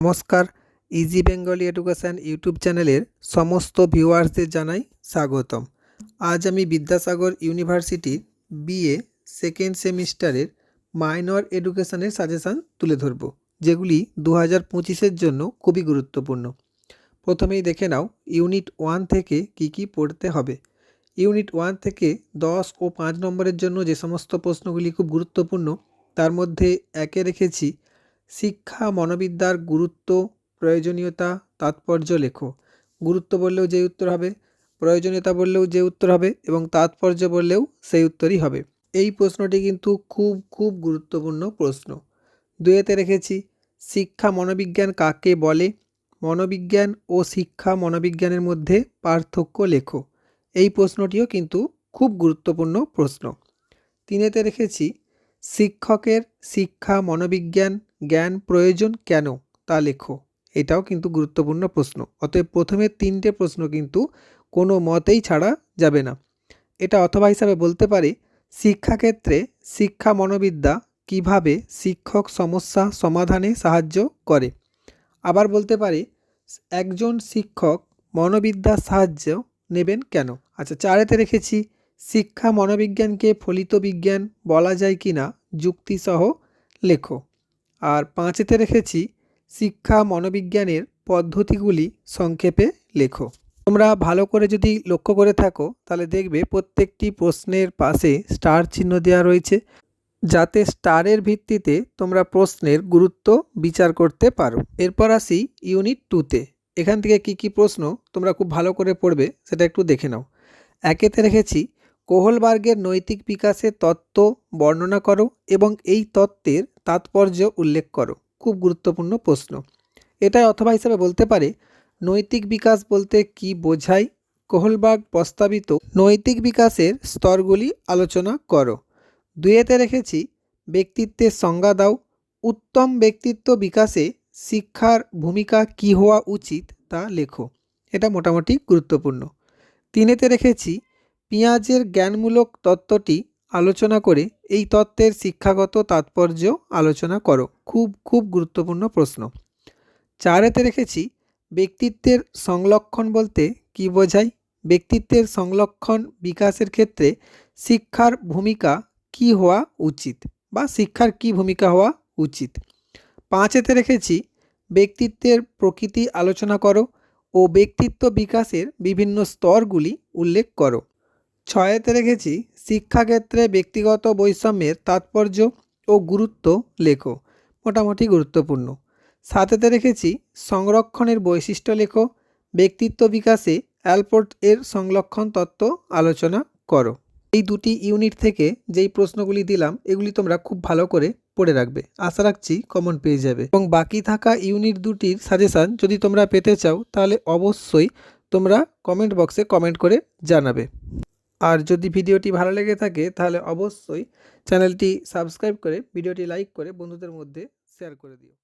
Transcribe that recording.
নমস্কার easy Bengali education YouTube চ্যানেলের সমস্ত ভিউয়ার্সদের জানাই স্বাগতম। আজ আমি বিদ্যাসাগর ইউনিভার্সিটির বিএ সেকেন্ড সেমিস্টারের মাইনর এডুকেশানের সাজেশান তুলে ধরব, যেগুলি দু হাজার পঁচিশের জন্য খুবই গুরুত্বপূর্ণ। প্রথমেই দেখে নাও ইউনিট ওয়ান থেকে কি কি পড়তে হবে। ইউনিট ওয়ান থেকে দশ ও পাঁচ নম্বরের জন্য যে সমস্ত প্রশ্নগুলি খুব গুরুত্বপূর্ণ, তার মধ্যে একে রেখেছি শিক্ষা, মনোবিদ্যার গুরুত্ব, প্রয়োজনীয়তা, তাৎপর্য লেখো। গুরুত্ব বললেও যে উত্তর হবে, প্রয়োজনীয়তা বললেও যে উত্তর হবে, এবং তাৎপর্য বললেও সেই উত্তরই হবে। এই প্রশ্নটি কিন্তু খুব খুব গুরুত্বপূর্ণ প্রশ্ন। দুয়েতে রেখেছি, শিক্ষা, মনোবিজ্ঞান কাকে বলে? মনোবিজ্ঞান ও শিক্ষা, মনোবিজ্ঞানের মধ্যে পার্থক্য লেখো। এই প্রশ্নটিও কিন্তু খুব গুরুত্বপূর্ণ প্রশ্ন। তিনেতে রেখেছি, শিক্ষকের শিক্ষা, মনোবিজ্ঞান জ্ঞান প্রয়োজন কেন তা লেখো। এটাও কিন্তু গুরুত্বপূর্ণ প্রশ্ন। অতএব প্রথমে তিনটে প্রশ্ন কিন্তু কোনো মতেই ছাড়া যাবে না। এটা অথবা হিসাবে বলতে পারি, শিক্ষাক্ষেত্রে শিক্ষা মনোবিদ্যা কীভাবে শিক্ষক সমস্যা সমাধানে সাহায্য করে? আবার বলতে পারি, একজন শিক্ষক মনোবিদ্যার সাহায্য নেবেন কেন? আচ্ছা চারেতে রেখেছি, শিক্ষা মনোবিজ্ঞানকে ফলিত বিজ্ঞান বলা যায় কি না যুক্তিসহ লেখো। আর পাঁচেতে রেখেছি শিক্ষা মনোবিজ্ঞানের পদ্ধতিগুলি সংক্ষেপে লেখো। তোমরা ভালো করে যদি লক্ষ্য করে থাকো, তাহলে দেখবে প্রত্যেকটি প্রশ্নের পাশে স্টার চিহ্ন দেওয়া রয়েছে, যাতে স্টারের ভিত্তিতে তোমরা প্রশ্নের গুরুত্ব বিচার করতে পারো। এরপর আসি ইউনিট টুতে। এখান থেকে কি কি প্রশ্ন তোমরা খুব ভালো করে পড়বে সেটা একটু দেখে নাও। একেতে রেখেছি, কোহলবার্গের নৈতিক বিকাশের তত্ত্ব বর্ণনা করো এবং এই তত্ত্বের তাৎপর্য উল্লেখ করো। খুব গুরুত্বপূর্ণ প্রশ্ন। এটাই অথবা হিসাবে বলতে পারে, নৈতিক বিকাশ বলতে কি বোঝায়? কোহলবাগ প্রস্তাবিত নৈতিক বিকাশের স্তরগুলি আলোচনা করো। দুয়েতে রেখেছি, ব্যক্তিত্বের সংজ্ঞা দাও। উত্তম ব্যক্তিত্ব বিকাশে শিক্ষার ভূমিকা কী হওয়া উচিত তা লেখো। এটা মোটামুটি গুরুত্বপূর্ণ। তিনেতে রেখেছি, পেঁয়াজের জ্ঞানমূলক তত্ত্বটি আলোচনা করে এই তত্ত্বের শিক্ষাগত তাৎপর্য আলোচনা করো। খুব খুব গুরুত্বপূর্ণ প্রশ্ন। চারেতে রেখেছি, ব্যক্তিত্বের সংলক্ষণ বলতে কি বোঝায়? ব্যক্তিত্বের সংলক্ষণ বিকাশের ক্ষেত্রে শিক্ষার ভূমিকা কি হওয়া উচিত বা শিক্ষার কি ভূমিকা হওয়া উচিত? পাঁচেতে রেখেছি, ব্যক্তিত্বের প্রকৃতি আলোচনা করো ও ব্যক্তিত্ব বিকাশের বিভিন্ন স্তরগুলি উল্লেখ করো। ছয়েতে রেখেছি, শিক্ষাক্ষেত্রে ব্যক্তিগত বৈষম্যের তাৎপর্য ও গুরুত্ব লেখো, মোটামুটি গুরুত্বপূর্ণ। সাথেতে রেখেছি, সংরক্ষণের বৈশিষ্ট্য লেখো, ব্যক্তিত্ব বিকাশে অ্যালপোর্ট এর সংরক্ষণ তত্ত্ব আলোচনা করো। এই দুটি ইউনিট থেকে যেই প্রশ্নগুলি দিলাম, এগুলি তোমরা খুব ভালো করে পড়ে রাখবে। আশা রাখছি কমন পেয়ে যাবে। এবং বাকি থাকা ইউনিট দুটির সাজেশান যদি তোমরা পেতে চাও, তাহলে অবশ্যই তোমরা কমেন্ট বক্সে কমেন্ট করে জানাবে। আর যদি ভিডিওটি ভালো লেগে থাকে, তাহলে অবশ্যই চ্যানেলটি সাবস্ক্রাইব করে, ভিডিওটি লাইক করে বন্ধুদের মধ্যে শেয়ার করে দিও।